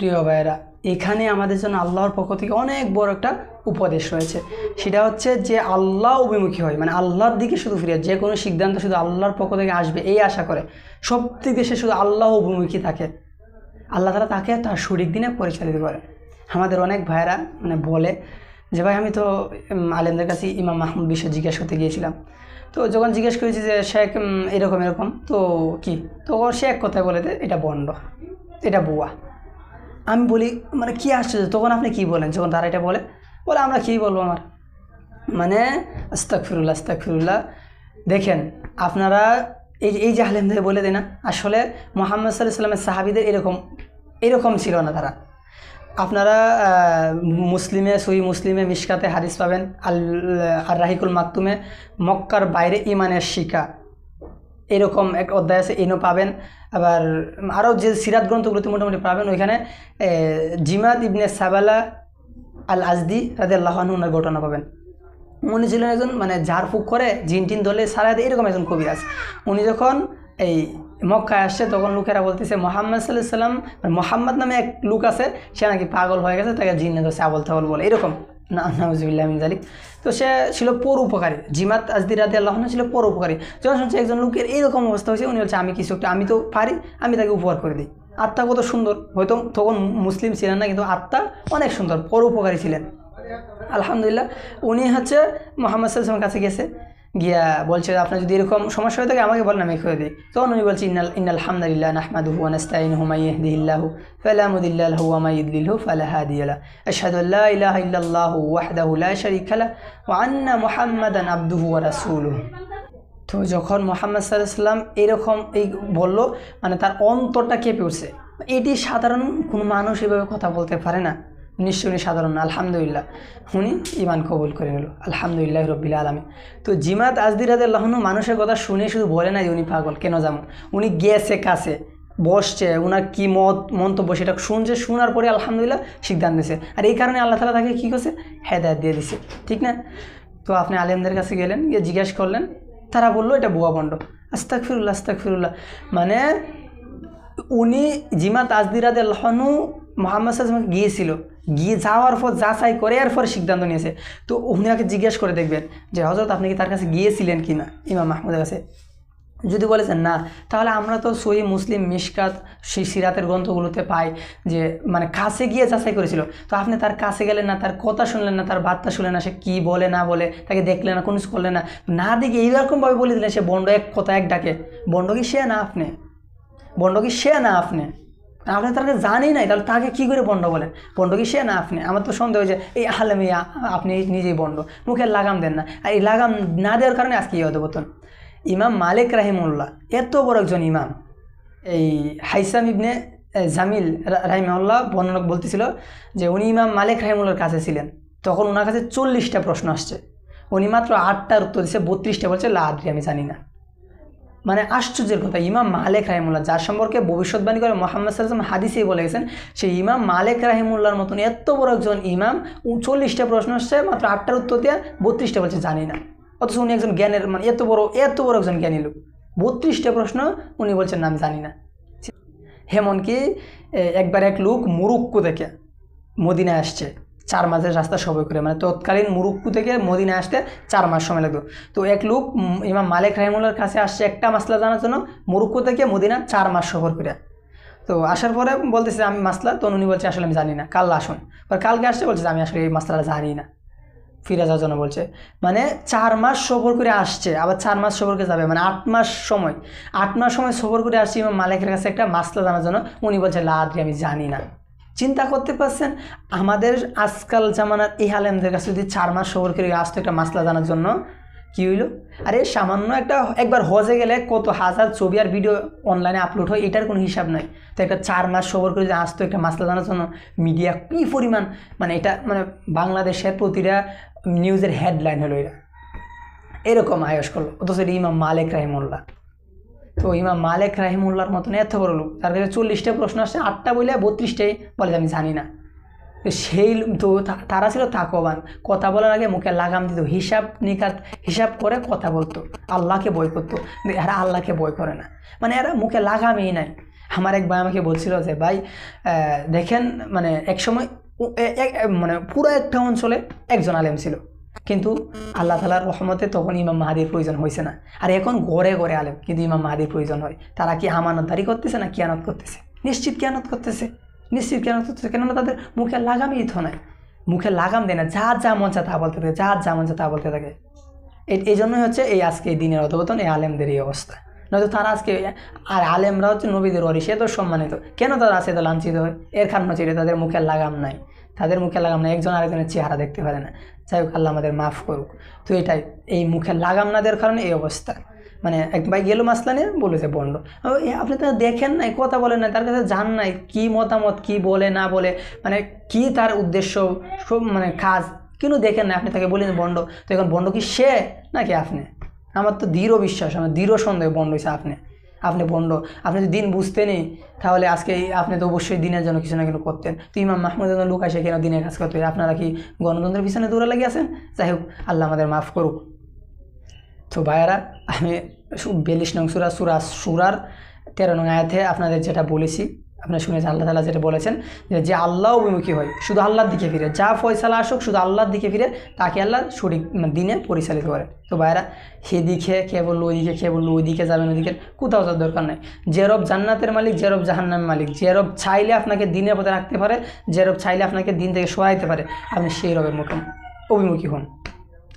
প্রিয় ভাইয়েরা, এখানে আমাদের জন্য আল্লাহর পক্ষ থেকে অনেক বড় একটা উপদেশ রয়েছে। সেটা হচ্ছে যে আল্লাহ অভিমুখী হয় মানে আল্লাহর দিকে শুধু ফিরে যে কোনো সিদ্ধান্ত শুধু আল্লাহর পক্ষ থেকে আসবে, এই আশা করে। সব দিক সে শুধু আল্লাহ অভিমুখী থাকে। আল্লাহ তালা তাকে তার সঠিক দিনে পরিচালিত করে। আমাদের অনেক ভাইয়েরা মানে বলে যে, ভাই, আমি তো আলেমদের কাছে ইমাম মাহমুদ বিষয়ে জিজ্ঞেস করতে গিয়েছিলাম। তো যখন জিজ্ঞেস করেছি যে, শেখ এরকম এরকম, তো কি? তো সে এক কথায় বলে এটা বন্ড, এটা বুয়া। আমি বলি মানে কী আশ্চর্য, তখন আপনি কি বলেন? যখন তারা এটা বলে বলে, আমরা কী বলব আমার? মানে আস্তাক ফিরুল্লাহ আস্তাক ফিরুল্লাহ দেখেন, আপনারা এই এই যে আলেমদের বলে দেয় না, আসলে মোহাম্মদ সাল্লাহ সাল্লামের সাহাবিদের এরকম এরকম ছিল না তারা। আপনারা মুসলিমে সহি মুসলিমে মিশকাতে হাদিস পাবেন, আল আর রাহিকুল মাকতুমে, মক্কার বাইরে ইমানের শিকা। এরকম এক অধ্যায় আছে, এনও পাবেন। আবার আরও যে সিরাত গ্রন্থগুলোতে মোটামুটি পাবেন, ওইখানে জিমাত ইবনে সাবালা আল আজদি রাদে আল্লাহনুর ঘটনা পাবেন। উনি ছিলেন একজন মানে ঝাড়ফুঁক করে, জিন টিন দলে সারা দেয় এরকম একজন কবি আছে। উনি যখন এই মক্কায় আসছে, তখন লোকেরা বলতেছে, মোহাম্মদ সাল্লাহ সাল্লাম মানে মোহাম্মদ নামে এক লোক আছে, সে নাকি পাগল হয়ে গেছে, তাকে জিনে ধরছে আবল তাবল বলে। এরকম। না জালিক তো সে ছিল পর উপকারী। জিমাত আজদি রাতে আল্লাহ ছিল পর উপকারী। যখন শুনছে একজন লোকের এইরকম অবস্থা হয়েছে, উনি বলছে, আমি কিছু একটা, আমি তো পারি, আমি তাকে উপহার করে দিই। আত্মা কত সুন্দর। হয়তো তখন মুসলিম ছিলেন না, কিন্তু আত্মা অনেক সুন্দর, পর উপকারী ছিলেন। আলহামদুলিল্লাহ, উনি হচ্ছে মোহাম্মদ সাল্লামের কাছে গেছে। গিয়া বলছে, আপনার যদি এরকম সমস্যা হয়ে থাকে, আমাকে বলেন, আমি করে দিই। তখন উনি বলছে, ইন্নাল ইন্নাল হামদুলিল্লাহ নাহমাদুহু ওয়া নাস্তাইনুহু মাই ইয়াহদিহিল্লাহু ফালা মুদিল্লা লাহু ওয়া মাই ইউদ্লিলহু ফালা হাদিয়া লাহু। আশহাদু আল্লা ইলাহা ইল্লাল্লাহু ওয়াহদাহু লা শারীকা লাহু ওয়া আন্না মুহাম্মাদান আবদুহু ওয়া রাসূলুহু। তো যখন মোহাম্মদ সাল্লাম এরকম এই বলল মানে তার অন্তরটা কেঁপে উঠছে। এটি সাধারণ কোনো মানুষ এভাবে কথা বলতে পারে না। নিশ্চয়ই উনি সাধারণ না, আলহামদুলিল্লাহ। উনি ইমান কবুল করে নিল, আলহামদুলিল্লাহ রব্বিল আলমী তো জিমাত আজদিরাদ আল্লাহনু মানুষের কথা শুনে শুধু বলে না যে উনি পাগল, কেন যেমন উনি গেছে কাছে, বসছে ওনার কী মত, মন্তব্য সেটা শুনছে, শোনার পরে আলহামদুলিল্লাহ সিদ্ধান্ত দিয়েছে আর এই কারণে আল্লাহ তালা তাকে কী করছে? হেদায়ত দিয়ে দিছে, ঠিক না? তো আপনি আলেমদের কাছে গেলেন, গিয়ে জিজ্ঞেস করলেন, তারা বলল, এটা বুয়া বন্ড। আস্তাক ফিরুল্লাহ আস্তাক ফিরুল্লাহ মানে উনি জিমা তাজদিরাদ আল্লাহনু মোহাম্মদ সাল্লাম গিয়েছিল গিয়ে যাওয়ার পর যাচাই করে এরপর সিদ্ধান্ত নিয়েছে। তো উনি আগে জিজ্ঞেস করে দেখবেন যে হজরত আপনি কি তার কাছে গিয়েছিলেন কি না ইমাম মাহমুদের কাছে। যদি বলেছেন না, তাহলে আমরা তো সহি মুসলিম মিশকাত সেই সিরাতের গ্রন্থগুলোতে পাই যে মানে কাছে গিয়ে যাচাই করেছিল। তো আপনি তার কাছে গেলেন না, তার কথা শুনলেন না, তার বার্তা শুনলেন না, সে কী বলে, না বলে, তাকে দেখলেন না, কোনো কিছু করলেন না না দেখে এইরকমভাবে বলে দিলেন সে, বন্ড এক কথা এক ডাকে, বন্ড কি সে না আপনি? বন্ড কি সে না আপনি? আপনি তাকে জানি নাই তাহলে তাকে কী করে বন্ড বলেন বন্ড কি সে? না, আপনি, আমার তো সন্দেহ যে এই আহলে আলেমে আপনি নিজেই বন্ড। মুখে লাগাম দেন না। আর এই লাগাম না দেওয়ার কারণে আজকে এই অধবতন ইমাম মালিক রাহিমুল্লাহ, এত বড় একজন ইমাম, এই হাইসাম ইবনে জামিল রা- রাহিমউল্লাহ বর্ণনা বলতেছিল যে উনি ইমাম মালিক রাহিমুল্লার কাছে ছিলেন। তখন ওনার কাছে চল্লিশটা প্রশ্ন আসছে। উনি মাত্র আটটার উত্তর দিচ্ছে বত্রিশটা বলছে, লা আমি জানি না। মানে আশ্চর্যের কথা, ইমাম মালেক রাহিমুল্লাহ, যার সম্পর্কে ভবিষ্যৎবাণী করে মোহাম্মদ সাল্লাম হাদিসেই বলে গেছেন সেই ইমাম মালেক রাহিমুল্লাহর মতন এত বড় একজন ইমাম, চল্লিশটা প্রশ্ন আসছে, মাত্র আটটার উত্তর দিয়ে বত্রিশটা বলছে, জানি না। অথচ উনি একজন জ্ঞানের মানে এত বড় এত বড় একজন জ্ঞানী লোক। বত্রিশটা প্রশ্ন উনি বলছেন নাম জানি না। হেমনকি একবার এক লোক মুরুক্কু থেকে মদিনায় আসছে। চার মাসের রাস্তা সবাই করে। মানে তৎকালীন মুরুক্কু থেকে মদিনা আসতে চার মাস সময় লাগতো। তো এক লোক ইমাম মালিক রাহিমুল্লার কাছে আসছে একটা মাসলা জানার জন্য মুরুক্কু থেকে মদিনা চার মাস সফর করে। তো আসার পরে বলতেছে, আমি মাসলা? তো উনি বলছে, আসলে আমি জানি না। কাল আসুন। পর কালকে আসছে, বলছে আমি আসলে এই মাসলাটা জানি না। ফিরে যাওয়ার জন্য বলছে। মানে চার মাস সফর করে আসছে, আবার চার মাস সফর করে যাবে। মানে আট মাস সময়। আট মাস সময় সফর করে আসছে ইমাম মালিকের কাছে একটা মাসলা জানার জন্য। উনি বলছে লাদ্রি আমি জানি না। চিন্তা করতে পারছেন? আমাদের আজকাল জামানার এই আলেমদের কাছে যদি চার মাস সফর করে আসতো একটা মাসলা জানার জন্য, কি হইল? আরে সামান্য একটা, একবার হজে গেলে কত হাজার ছবি আর ভিডিও অনলাইনে আপলোড হয়, এটার কোনো হিসাব নাই। তো একটা চার মাস সফর করে যদি আসতো একটা মাসলা জানার জন্য মিডিয়া কী পরিমাণ মানে এটা মানে বাংলাদেশের প্রতিটা নিউজের হেডলাইন হলো এটা। এরকম আয়স করল। অথচ ইমাম মালিক রাহিমুল্লাহ। তো ইমাম মালিক রাহিমুল্লাহর মতন এত বড় লোক। তার কাছে চল্লিশটা প্রশ্ন আসছে, আটটা বলে বত্রিশটাই বলে আমি জানি না। তো সেই তো তারা ছিল তাকবান কথা বলার আগে মুখে লাগাম দিত। হিসাব নিকাত হিসাব করে কথা বলতো। আল্লাহকে বই করতো। এরা আল্লাহকে বই করে না। মানে এরা মুখে লাগামই নাই। আমার এক ভাই আমাকে বলছিল যে, ভাই দেখেন মানে এক সময় মানে পুরো একটা অঞ্চলে একজন আলেম ছিল। কিন্তু আল্লাহ তালার রহমতে তখন ইমাম মাহাদির প্রয়োজন হয়েছে না। আর এখন গড়ে গড়ে আলেম, কিন্তু ইমাম মাহাদির প্রয়োজন হয়। তারা কি আমানতদারি করতেছে না কিয়ানত করতেছে? নিশ্চিত কিয়ানত করতেছে। নিশ্চিত কিয়ানত করতেছে, কেননা তাদের মুখে লাগামই তো নাই। মুখে লাগাম দেয় না যা যা মন চা তা বলতে থাকে যা যা মন চা তা বলতে থাকে। এই- জন্যই হচ্ছে এই আজকে এই দিনের অধবতন এই আলেমদের এই অবস্থা। নয়তো তারা আজকে, আর আলেমরা হচ্ছে নবীদের অরি সে তো সম্মানিত। কেন তারা আছে তো লাঞ্ছিত হয়? এর কারণ হচ্ছে তাদের মুখে লাগাম নাই। তাদের মুখে লাগাম না, একজন আরেকজনের চেহারা দেখতে পারে না। যাই হোক, আল্লাহ আমাদের মাফ করুক। তো এটাই, এই মুখে লাগাম না দেওয়ার কারণে এই অবস্থা। মানে এক ভাই গেল মাসলা নিয়ে বলেছে বন্ড আপনি তো দেখেন নাই, কথা বলেন নাই, তার কাছে জান নাই, কি মতামত, কি বলে, না বলে মানে কি তার উদ্দেশ্য, সব মানে কাজ, কিন্তু দেখেন না আপনি তাকে বলেন বন্ড তো এখন বন্ড কি সে, নাকি আপনি? আমার তো দৃঢ় বিশ্বাস, আমার দৃঢ় সন্দেহ বন্ড হয়েছে আপনি। আপনি বন্ড আপনি যদি দিন বুঝতেনই তাহলে আজকে আপনি তো অবশ্যই দিনের জন্য কিছু না কিছু করতেন। তো ইমাম মাহমুদ লোক আসে কেন দিনের কাজ করতে? আপনারা কি গণতন্ত্রের পিছনে দৌড়া লাগিয়ে আছেন? যাই হোক, আল্লাহ আমাদের মাফ করুক। তো ভাইয়ারা, আমি বেলিশ নং সুরা সুরা, সুরার তেরো নং আয়াতে আপনাদের যেটা বলেছি আপনারা শুনেছেন আল্লাহ তালা যেটা বলেছেন যে আল্লাহ অভিমুখী হয়, শুধু আল্লাহর দিকে ফিরে, যা ফয়সালা আসুক, শুধু আল্লাহর দিকে ফিরে, তাকে আল্লাহ সঠিক দিনে পরিচালিত করে। তো ভাইরা সেদিকে কে বলল, ওইদিকে কে বলল, ওইদিকে যাবেন, ওইদিকে কোথাও যাওয়ার দরকার নেই। যে রব জান্নাতের মালিক, যে রব জাহান্নামের মালিক, যে রব চাইলে আপনাকে দিনের পথে রাখতে পারে, যে রব চাইলে আপনাকে দিন থেকে সরাইতে পারে, আপনি সেই রবের মুখে অভিমুখী হন।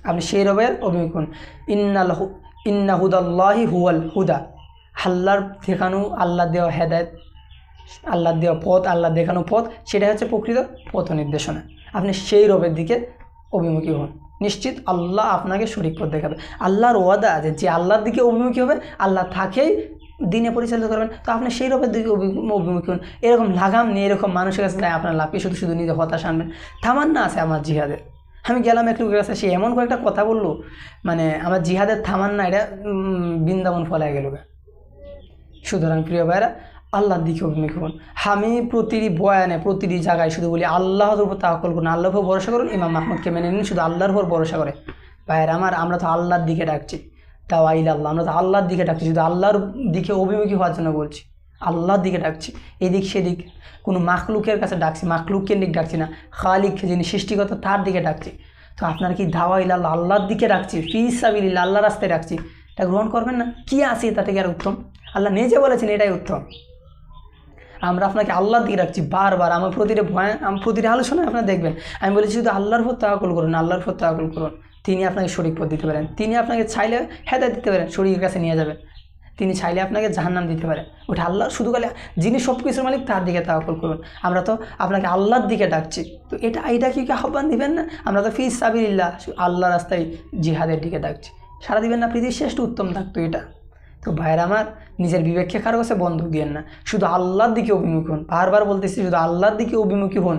আপনি সেই রবের অভিমুখী হন। ইন্নাল হু- ইন্না হুদাল্লাহি হুয়াল হুদা। আল্লাহর দেখানো আল্লাহ দেওয়া হেদায়ত আল্লাহ দেওয়া পথ, আল্লাহ দেখানো পথ সেটা হচ্ছে প্রকৃত পথ নির্দেশনা। আপনি সেই রবের দিকে অভিমুখী হন। নিশ্চিত আল্লাহ আপনাকে সঠিক পথ দেখাবে। আল্লাহর ওয়াদা আছে যে আল্লাহর দিকে অভিমুখী হবে, আল্লাহ থাকেই দিনে পরিচালিত করবেন। তো আপনি সেই রবের দিকে অভিমুখী হন। এরকম লাগাম নিয়ে এরকম মানুষের কাছে যায় আপনার লাভকে শুধু শুধু নিজে হতাশা আনবেন। থামান্না আছে আমার জিহাদের আমি গেলাম একটু কাছে, সে এমন কয়েকটা কথা বলল মানে আমার জিহাদের থামান্না এটা বৃন্দাবন ফলায় গেল সুতরাং প্রিয় ভাইরা আল্লাহর দিকে অভিমুখী হন আমি প্রতিটি বয়ানে, প্রতিটি জায়গায় শুধু বলি আল্লাহর উপর তাকল করুন, আল্লাহর উপর ভরসা করুন, ইমাম মাহমুদকে মেনে নিন, শুধু আল্লাহর উপর ভরসা করে। ভাইয়ের আমার, আমরা তো আল্লাহর দিকে ডাকছি। তাও আইল আল্লাহ আমরা তো আল্লাহর দিকে ডাকছি, শুধু আল্লাহর দিকে অভিমুখী হওয়ার জন্য বলছি। আল্লাহর দিকে ডাকছি, এদিক সেদিক। কোনো মাখলুকের কাছে ডাকছি, মাখলুক কেন্দ্রিক ডাকছি না, খালিক যিনি সৃষ্টিগত তার দিকে ডাকছি। তো আপনার কি দাওয়া ইল্লাহ আল্লাহর দিকে ডাকছি, ফি সাবিল্লা আল্লাহ রাস্তায় ডাকছি? এটা গ্রহণ করবেন না? কি আছে তা থেকে আর উত্তম? আল্লাহ নিজে বলেছেন এটাই উত্তম। আমরা আপনাকে আল্লাহর দিকে রাখছি বারবার। আমার প্রতিটা ভয়, আমার প্রতিটা আলোচনায় আপনারা দেখবেন। আমি বলেছি শুধু আল্লাহর উপর তাওয়াক্কুল করুন, আল্লাহর উপর তাওয়াক্কুল করুন। তিনি আপনাকে শরীর পথ দিতে পারেন। তিনি আপনাকে চাইলে হেদায়ত দিতে পারেন শরীরের কাছে নিয়ে যাবেন। তিনি চাইলে আপনাকে জাহান্নাম দিতে পারেন। ওটা আল্লাহ শুধু খালি যিনি সব কিছুর মালিক তার দিকে তাওয়াক্কুল করুন। আমরা তো আপনাকে আল্লাহর দিকে ডাকছি। তো এটা এটা কি আহ্বান দিবেন না? আমরা তো ফিস সাবিল্লাহ আল্লাহ রাস্তায় জিহাদের দিকে ডাকছি। সারা দিবেন না পৃথিবীর শ্রেষ্ঠ উত্তম থাকতো এটা। তো ভাইয়ের আমার নিজের বিবেককে কারও কাছে বন্ধক দিয়েন না। শুধু আল্লাহর দিকে অভিমুখী হন। বারবার বলতেছি শুধু আল্লাহর দিকে অভিমুখী হন।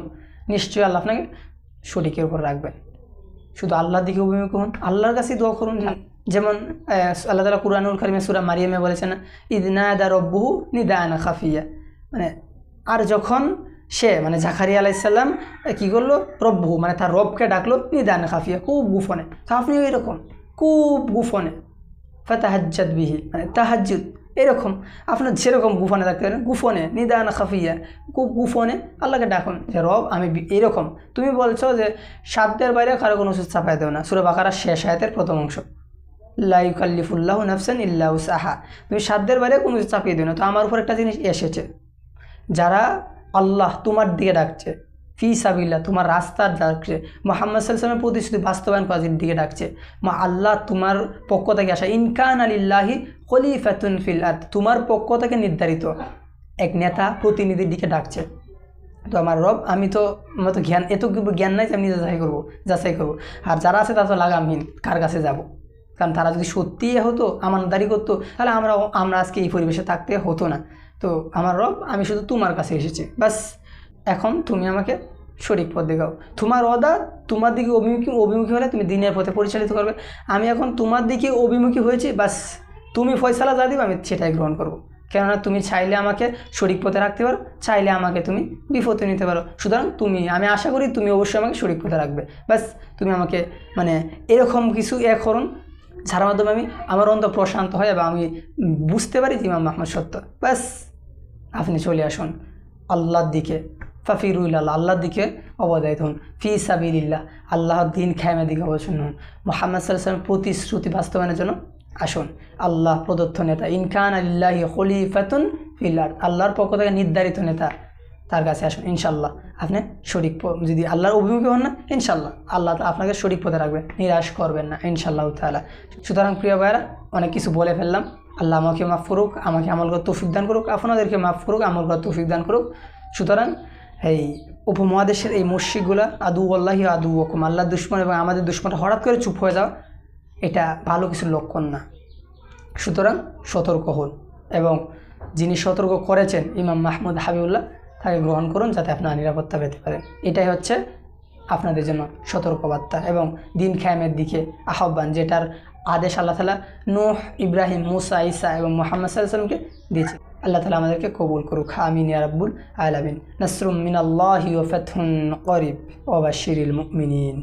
নিশ্চয়ই আল্লাহ আপনাকে সঠিকের উপর রাখবেন। শুধু আল্লাহর দিকে অভিমুখী হন। আল্লাহর কাছেই দোয়া করুন। যেমন আল্লাহ তালা কুরআনুল কারিমে সুরা মারিয়ামে বলেছেন ইদনা দা রব্বুহু নিদায়না খাফিয়া। মানে আর যখন সে মানে জাকারিয়া আলাইসাল্লাম কী করল? রব্বু মানে তার রবকে ডাকলো নিদায়না খাফিয়া। খুব গুফনে তো আপনিও এরকম? খুব গুফনে ফাতাহাজ্জাদ বিহি মানে তাহাজ্জুদ। এরকম, আপনার যেরকম গুফনে থাকতে পারেন, গুফনে, নিদানা খাফিয়া গুফনে আল্লাহকে ডাকুন যে, রব, আমি এরকম। তুমি বলছো যে, সাধ্যের বাইরে কারও কোনো ওষুধ চাপাই দেও না। সুরে বাকারা শেষ আয়াতের প্রথম অংশ। লাইকাল্লিফুল্লাহ নাফসান ইল্লাহ সাহা তুমি সাধ্যের বাইরে কোনো কিছু চাপিয়ে দিও না। তো আমার উপর একটা জিনিস এসেছে। যারা আল্লাহ তোমার দিকে ডাকছে ফি সাবিল্লা তোমার রাস্তার ডাকছে মোহাম্মদ সাল্লামের প্রতিশ্রুতি বাস্তবায়ন কাজের দিকে ডাকছে। মা আল্লাহ তোমার পক্ষ থেকে আসা ইনকান আলিল্লাহি খলিফাতুন ফিল আর তোমার পক্ষ থেকে নির্ধারিত এক নেতা প্রতিনিধির দিকে ডাকছে। তো আমার রব, আমি তো আমার তো জ্ঞান, এত জ্ঞান নাই যে আমি যাচাই করব যাচাই করব। আর যারা আছে তারা তো লাগামহীন, কার কাছে যাব? কারণ তারা যদি সত্যি হতো আমানদারি করতো, তাহলে আমরা আমরা আজকে এই পরিবেশে থাকতে হতো না। তো আমার রব, আমি শুধু তোমার কাছে এসেছি বাস এখন তুমি আমাকে সঠিক পথ দেখাও। তোমার অদা তোমার দিকে অভিমুখী অভিমুখী হলে তুমি দিনের পথে পরিচালিত করবে। আমি এখন তোমার দিকে অভিমুখী হয়েছি, বাস তুমি ফয়সালা যা দিবে আমি সেটাই গ্রহণ করব। কেননা তুমি চাইলে আমাকে সঠিক পথে রাখতে পারো, চাইলে আমাকে তুমি বিপদে নিতে পারো। সুতরাং তুমি, আমি আশা করি তুমি অবশ্যই আমাকে সঠিক পথে রাখবে। ব্যাস তুমি আমাকে মানে এরকম কিছু এক করুন, যার মাধ্যমে আমি আমার অন্ত প্রশান্ত হয় এবং আমি বুঝতে পারি ইমাম মাহমুদ সত্য। ব্যাস আপনি চলে আসুন আল্লাহর দিকে। ফাফিরুল আল্লাহ আল্লাহর দিকে অবদায়িত হন। ফি সাবিল্লাহ আল্লাহর দিন খ্যামের দিকে অবসন্ন হন। মোহাম্মদ সাল্লামের প্রতিশ্রুতি বাস্তবায়নের জন্য আসুন। আল্লাহ প্রদত্ত নেতা ইনকান আল্লাহি খলিফাতুন ফিল্লার আল্লাহর পক্ষ থেকে নির্ধারিত নেতা তার কাছে আসুন ইনশাল্লাহ আপনি শরিক যদি আল্লাহর অভিমুখী হন না ইনশাল্লাহ আল্লাহ আপনাকে শরিক পথে রাখবে, নিরাশ করবেন না ইনশাল্লাহ তাআলা। সুতরাং প্রিয় ভাইয়েরা, অনেক কিছু বলে ফেললাম। আল্লাহ আমাকে মাফ করুক, আমাকে আমল করে তৌফিক দান করুক, আপনাদেরকে মাফ করুক, আমল করে তৌফিক দান করুক। সুতরাং এই উপমহাদেশের এই মসজিদগুলা, আদু আল্লাহি আদু ওকুম আল্লাহ দুশ্মন এবং আমাদের দুশ্মনটা হঠাৎ করে চুপ হয়ে যাওয়া এটা ভালো কিছু লক্ষণ না। সুতরাং সতর্ক হন এবং যিনি সতর্ক করেছেন ইমাম মাহমুদ হাবিবুল্লাহ, তাকে গ্রহণ করুন যাতে আপনারা নিরাপত্তা পেতে পারেন। এটাই হচ্ছে আপনাদের জন্য সতর্কবার্তা এবং দিন খ্যামের দিকে আহ্বান, যেটার আদেশ আল্লাহ তালা নূহ, ইব্রাহিম, মুসা ইসা এবং মোহাম্মদ সাল্লামকে দিয়েছে আল্লাহ তালা আমাদেরকে কবুল করুক, আমিন ইয়া রাব্বুল আলামিন। নাসরুম মিনাল্লাহি ওয়া ফাতহুন করিব। ওবাশিরিল মুমিনিন।